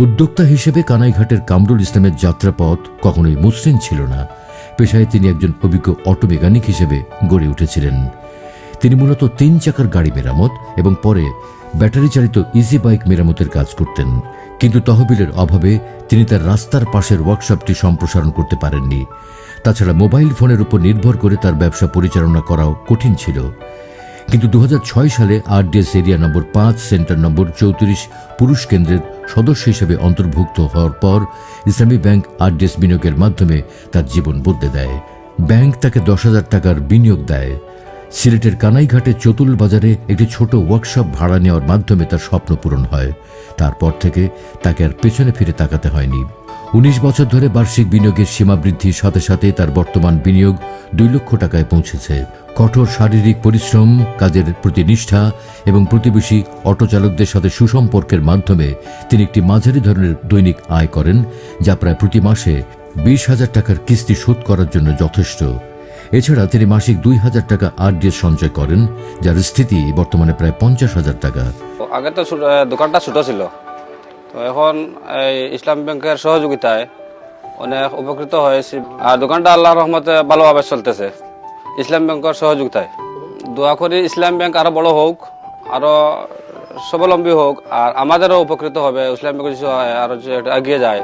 উদ্যোক্তা হিসেবে কানাইঘাটের কামরুল ইসলামের যাত্রাপথ কখনোই মসৃণ ছিল না। পেশায় তিনি একজন অভিজ্ঞ অটো মেকানিক হিসেবে গড়ে উঠেছিলেন। তিনি মূলত তিন চাকার গাড়ি মেরামত এবং পরে ব্যাটারি চালিত ইজি বাইক মেরামতের কাজ করতেন। কিন্তু তহবিলের অভাবে তিনি তার রাস্তার পাশের ওয়ার্কশপটি সম্প্রসারণ করতে পারেননি। তাছাড়া মোবাইল ফোনের উপর নির্ভর করে তার ব্যবসা পরিচালনা করাও কঠিন ছিল। কিন্তু দু হাজার ছয় সালে আরডিএস এরিয়া নম্বর পাঁচ, সেন্টার নম্বর চৌত্রিশ পুরুষ কেন্দ্রের সদস্য হিসেবে অন্তর্ভুক্ত হওয়ার পর ইসলামী ব্যাংক আরডিএস বিনিয়োগের মাধ্যমে তার জীবন বদলে দেয়। ব্যাংক তাকে দশ হাজার টাকার বিনিয়োগ দেয়। সিলেটের কানাইঘাটে চতুল বাজারে একটি ছোট ওয়ার্কশপ ভাড়া নেওয়ার মাধ্যমে তার স্বপ্ন পূরণ হয়। তারপর থেকে তাকে আর পেছনে ফিরে তাকাতে হয়নি। উনিশ বছর ধরে বার্ষিক বিনিয়োগের সীমা বৃদ্ধির সাথে সাথে তার বর্তমান বিনিয়োগ দুই লক্ষ টাকায় পৌঁছেছে। কঠোর শারীরিক পরিশ্রম, কাজের প্রতি নিষ্ঠা এবং প্রতিবেশী অটো চালকদের সাথে সুসম্পর্কের মাধ্যমে তিনি একটি মাঝারি ধরনের দৈনিক আয় করেন, যা প্রায় প্রতি মাসে বিশ হাজার টাকার কিস্তি শোধ করার জন্য যথেষ্ট। এছাড়া তিনি মাসিক দুই হাজার টাকা আরডিএস সঞ্চয় করেন, যার স্থিতি বর্তমানে প্রায় পঞ্চাশ হাজার টাকা। আগে তো দোকানটা ছোট ছিল। এখন এই ইসলাম ব্যাংকের সহযোগিতায় অনেক উপকৃত হয়েছি। আর দোকানটা আল্লাহ রহমতে ভালোভাবে চলতেছে। ইসলাম ব্যাংকের সহযোগিতায়। দোয়া করি ইসলাম ব্যাংক আরও বড় হোক আরও স্বাবলম্বী হোক, আর আমাদেরও উপকৃত হবে। ইসলাম ব্যাংক আরও এগিয়ে যায়।